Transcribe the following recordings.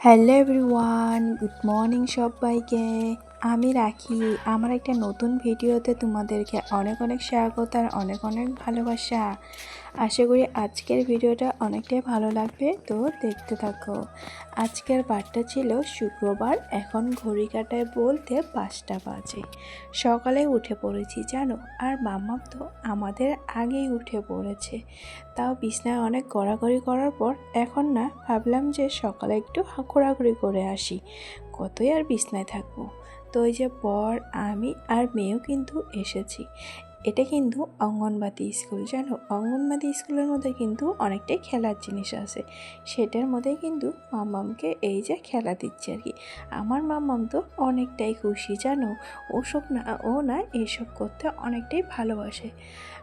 Hello everyone, good morning সবাইকে। আমি রাখি। আমার একটা নতুন ভিডিওতে তোমাদেরকে অনেক অনেক স্বাগত আর অনেক অনেক ভালোবাসা। আশা করি আজকের ভিডিওটা অনেকটাই ভালো লাগবে। তো দেখতে থাকো। আজকের বারটা ছিল শুক্রবার, এখন ঘড়ি কাটায় বলতে পাঁচটা বাজে। সকালে উঠে পড়েছি, জানো? আর মাম্মা তো আমাদের আগেই উঠে পড়েছে। তাও বিছনায় অনেক গড়াগড়ি করার পর এখন না ভাবলাম যে সকালে একটু ঘোরাঘুরি করে আসি। কতই আর বিছনায় থাকব। তো ওই যে পর আমি আর মেয়েও কিন্তু এসেছি। এটা কিন্তু অঙ্গনবাদী স্কুল, জানো? অঙ্গনবাদী স্কুলের মধ্যে কিন্তু অনেকটাই খেলার জিনিস আছে। সেটার মধ্যে কিন্তু মাম্মামকে এই যে খেলা দিচ্ছে আর কি। আমার মাম্মাম তো অনেকটাই খুশি, জানো? ওসব না, ও না এইসব করতে অনেকটাই ভালোবাসে।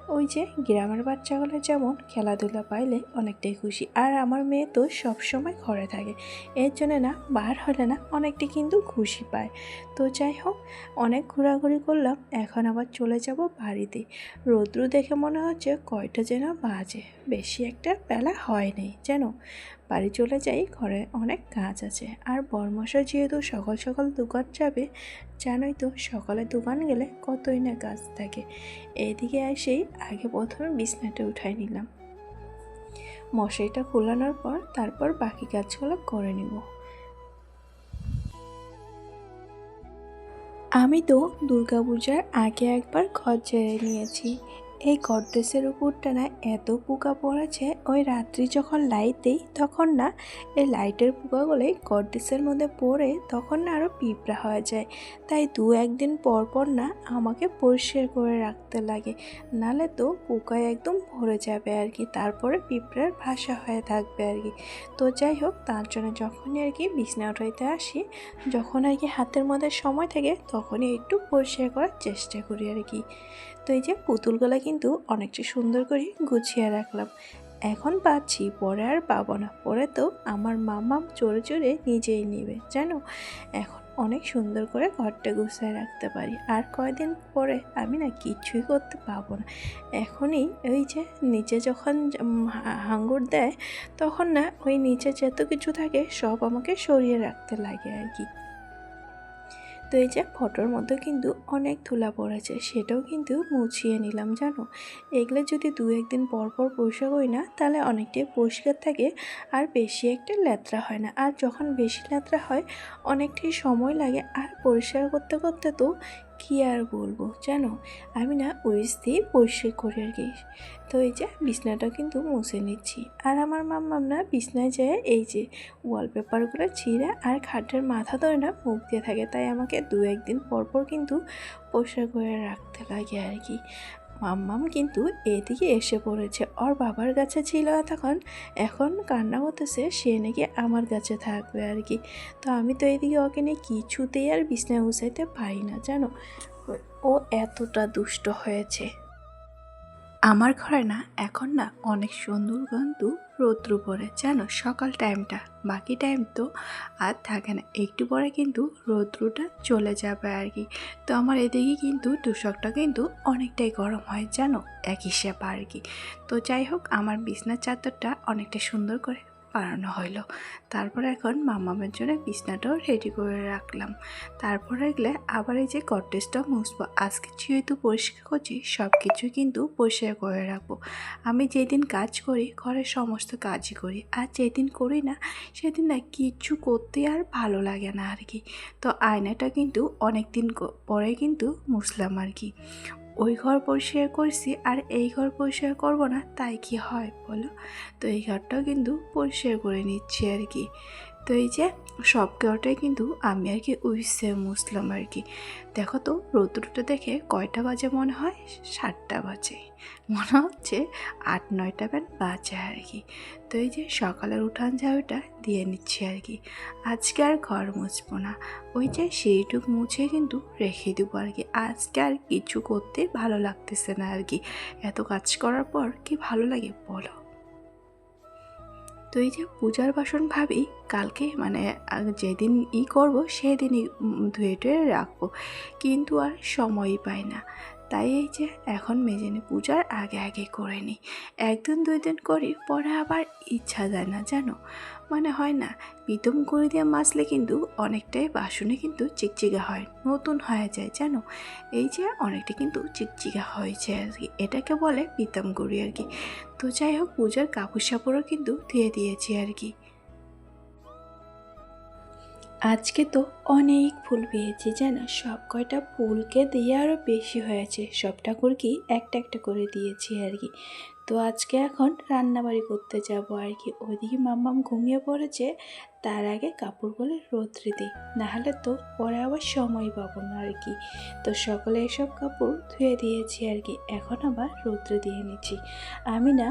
ওই যে গ্রামের বাচ্চাগুলো যেমন খেলাধুলা পাইলে অনেকটাই খুশি, আর আমার মেয়ে তো সবসময় ঘরে থাকে। এর জন্য না বার হলে না অনেকটাই কিন্তু খুশি পায়। তো যাই হোক, অনেক ঘোরাঘুরি করলাম, এখন আবার চলে যাব বাড়িতে রৌদ্র দেখে মনে হচ্ছে কয়টা যেন বাজে। বেশি একটা বেলা হয়নি যেন। বাড়ি চলে যাই, ঘরে অনেক কাজ আছে। আর বর্মশা যেহেতু সকাল সকাল দোকান যাবে, জানোই তো সকালে দোকান গেলে কতই না কাজ থাকে। এইদিকে এসেই আগে প্রথমে বিছনাটা উঠাই নিলাম। মশারিটা খোলানোর পর তারপর বাকি কাজগুলো করে নিব। আমি তো দুর্গাপূজার আগে একবার ঘর ঝেড়ে নিয়েছি। এই গডরেজের উপরটা না এত পোকা পড়েছে, ওই রাত্রি যখন লাইট দিই, তখন না এই লাইটের পোকাগুলোই গডরেজের মধ্যে পড়ে, তখন না আরও পিঁপড়া হয়ে যায়। তাই দু একদিন পর পর না আমাকে পরিষ্কার করে রাখতে লাগে, নালে তো পোকায় একদম ভরে যাবে আর কি, তারপরে পিঁপড়ার ভাষা হয়ে থাকবে আর কি। তো যাই হোক, তার জন্য যখনই আর কি বিছনা উঠাইতে আসি, যখন আর কি হাতের মধ্যে সময় থাকে, তখনই একটু পরিষ্কার করার চেষ্টা করি আর কি। তো এই যে পুতুলগুলো কিন্তু অনেকটা সুন্দর করে গুছিয়ে রাখলাম। এখন পাচ্ছি, পরে আর পাবো না। পরে তো আমার মামা চড়ে চড়ে নিজেই নেবে, জানো? এখন অনেক সুন্দর করে ঘরটা গুছিয়ে রাখতে পারি। আর কয়দিন পরে আমি না কিছুই করতে পারব না। এখনই ওই যে নিচে যখন হাঙ্গুর দেয়, তখন না ওই নিচে যত কিছু থাকে সব আমাকে সরিয়ে রাখতে লাগে আর কি। তো এই যে ফটোর মধ্যে কিন্তু অনেক ধুলা পড়েছে, সেটাও কিন্তু মুছিয়ে নিলাম, জানো? এগুলো যদি দু একদিন পর পর পরিষ্কার করি না, তাহলে অনেকটাই পরিষ্কার থাকে আর বেশি একটা ল্যাত্রা হয় না। আর যখন বেশি ল্যাত্রা হয়, অনেকটাই সময় লাগে। আর পরিষ্কার করতে করতে তো কী আর বলব, জানো? আমি না উইস দিয়ে পরিষ্কার করি আর কি। তো এই যে বিছনাটা কিন্তু মুছে নিচ্ছি। আর আমার মাম্মাম না বিছনায় যায় এই যে ওয়ালপেপারগুলো ছিঁড়ে আর খাটের মাথা ধরে না মুখ দিয়ে থাকে। তাই আমাকে দু একদিন পর পর কিন্তু পরিষ্কার করে রাখতে লাগে আর কি। মাম্মাম কিন্তু এদিকে এসে পড়েছে। ওর বাবার কাছে ছিল তখন, এখন কান্না করতেছে, সে নাকি আমার কাছে থাকবে আর কি। তো আমি তো এদিকে ওকে নিয়ে কিছুতেই আর বিছনায় উচাইতে পারি না, জানো? ও এতটা দুষ্ট হয়েছে। আমার ঘরে না, এখন না অনেক সুন্দর কিন্তু রৌদ্র পড়ে, জানো? সকাল টাইমটা বাকি টাইম তো আর থাকে না। একটু পরে কিন্তু রৌদ্রটা চলে যাবে আর কি। তো আমার এদিকে কিন্তু তুষকটা কিন্তু অনেকটাই গরম হয়, জানো? এক হিসেবে আর কি। তো যাই হোক, আমার বিছনার চাদরটা অনেকটা সুন্দর করে বানানো হলো তারপর এখন মামামের জন্য বিছনাটাও রেডি করে রাখলাম। তারপর এগুলো আবার এই যে কটেজটা মুছবো। আজকে যেহেতু পরিষ্কার করছি সব কিছু কিন্তু পরিষ্কার করে রাখব। আমি যেদিন কাজ করি, ঘরের সমস্ত কাজই করি। আর যেদিন করি না, সেদিন না কিছু করতে আর ভালো লাগে না আর কি। তো আয়নাটা কিন্তু অনেক দিন পরে কিন্তু মুছলাম আর কি। ওই ঘর পরিষ্কার করছি আর এই ঘর পরিষ্কার করব না, তাই কি হয় বলো? তো এই ঘরটাও কিন্তু পরিষ্কার করে নিচ্ছি আর কি। তো এই যে সব ঘরটাই কিন্তু আমি আর কি উইসে মুসলাম আর কি। দেখো তো, রৌদ্রটা দেখে কয়টা বাজে মনে হয়? সাতটা বাজে। মনে হচ্ছে আট, নয়টা ব্যান বাজে আর কি। তো এই যে সকালের উঠান ঝাড়ুটা দিয়ে নিচ্ছি আর কি। আজকে আর ঘর মুছবো না। ওই যে সেইটুক মুছে কিন্তু রেখে দেবো আর কি। আজকে আর কিছু করতে ভালো লাগতেছে না আর কি। এত কাজ করার পর কি ভালো লাগে বলো? তো এই যে পূজার বাসন ভাবি, কালকে মানে যেদিন ই করব সেদিনই ধুয়ে টুয়ে রাখব। কিন্তু আর সময়ই পাই না। তাই এই যে এখন মেজেনি পূজার আগে আগে করে নিই একদিন দুই দিন করি, পরে আবার ইচ্ছা যায় না, জানো? মানে হয় না। প্রীতম করে দিয়ে মাছলে কিন্তু অনেকটাই বাসনে কিন্তু চিকচিকা হয়, নতুন হয়ে যায়, জানো? এই যে অনেকটা কিন্তু চিকচিকা হয়েছে আর কি এটাকে বলে প্রীতম করি আর কি তো যাই হোক, পূজার কাপড় সাপড়ও কিন্তু ধুয়ে দিয়েছি আর কি আজকে তো অনেক ফুল পেয়েছি, জানো? সব কয়টা ফুলকে দিয়ে আরও বেশি হয়েছে, সব ঠাকুরকে একটা একটা করে দিয়েছি আর কি তো আজকে এখন রান্নাবাড়ি করতে যাব আর কি। ওইদিকে মাম্মাম ঘুমিয়ে পড়েছে তার আগে কাপড়গুলো রোদ্রে দিই। নাহলে তো পরে আবার সময় পাবো না আর কি। তো সকলে এসব কাপড় ধুয়ে দিয়েছি আর কি। এখন আবার রোদ্রে দিয়ে নিচ্ছি। আমি না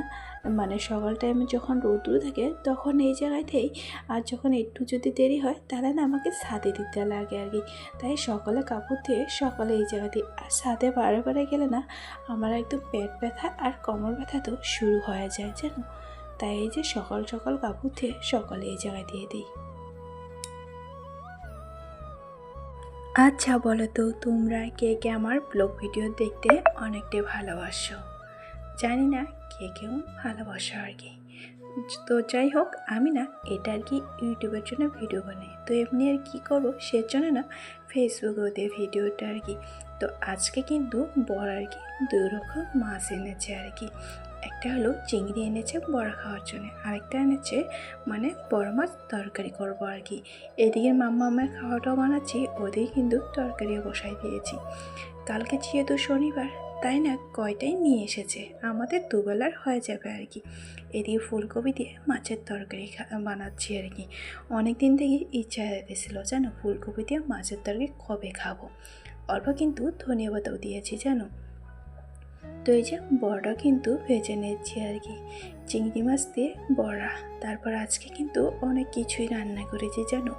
মানে সকাল টাইমে যখন রৌদ্র থাকে, তখন এই জায়গাতেই আর যখন একটু যদি দেরি হয়, তাহলে না আমাকে ছাদে দিতে লাগে আর কি। তাই সকালে কাপড় দিয়ে সকালে এই জায়গাতে আর ছাদে বারে বারে গেলে না, আমার একদম পেট ব্যথা আর কোমর ব্যথা তো শুরু হয়ে যায়, জানো? তাই এই যে সকাল সকাল থেকে সকালে এই জায়গায় দিয়ে দিই। আচ্ছা বলো তো, তোমরা কে কে আমার ব্লগ ভিডিও দেখতে অনেকটাই ভালোবাসো? জানি না, কে কেউ ভালোবাসো আর কি। তো যাই হোক, আমি না এটা আর কি ইউটিউবের জন্য ভিডিও বানাই। তো এমনি আর কি করব সেজন্য না ফেসবুকেও দিয়ে ভিডিওটা আর কি। তো আজকে কিন্তু বড় আর কি দুই রকম মাছ এনেছে আর কি। একটা হলো চিংড়ি এনেছে বড়া খাওয়ার জন্য, আরেকটা এনেছে মানে বড় মাছ তরকারি করব আর কি। এদিকে মাম্মা আমার খাওয়াটাও বানাচ্ছি, ওদিকে কিন্তু তরকারিও বসাই দিয়েছি। কালকে যেহেতু শনিবার তাই না কয়টাই নিয়ে এসেছে? আমাদের দুবেলার হয়ে যাবে আর কি। এদিকে ফুলকপি দিয়ে মাছের তরকারি বানাচ্ছি আর কি। অনেক দিন থেকে ইচ্ছা হয়েছিল জানো ফুলকপি দিয়ে মাছের তরকারি কবে খাব। অল্প কিন্তু ধনিয়া পাতাও দিয়েছি, জানো? তো এই যে বড়া কিন্তু ভেজে নিচ্ছি আর কি। চিংড়ি মাছ দিয়ে বড়া। তারপর আজকে কিন্তু অনেক কিছুই রান্না করেছি, জানো?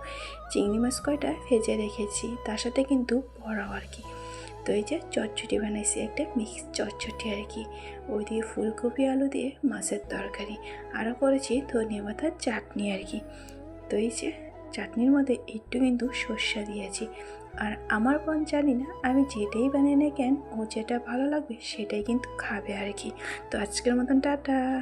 চিংড়ি মাছ কয়টা ভেজে রেখেছি, তার সাথে কিন্তু বড়াও আর কি। তো এই যে চটচটি বানাইছি, একটা মিক্স চটচটি আর কি। ওই দিয়ে ফুলকপি, আলু দিয়ে মাছের তরকারি। আরও করেছি ধনিয়া পাতার চাটনি আর কি। তো এই যে চাটনির মধ্যে একটু কিন্তু সর্ষা দিয়েছি। আর আমার বোন জানি না আমি যেটাই বানিয়ে না কেন, ও যেটা ভালো লাগবে সেটাই কিন্তু খাবে আর কি। তো আজকের মতন টাটা।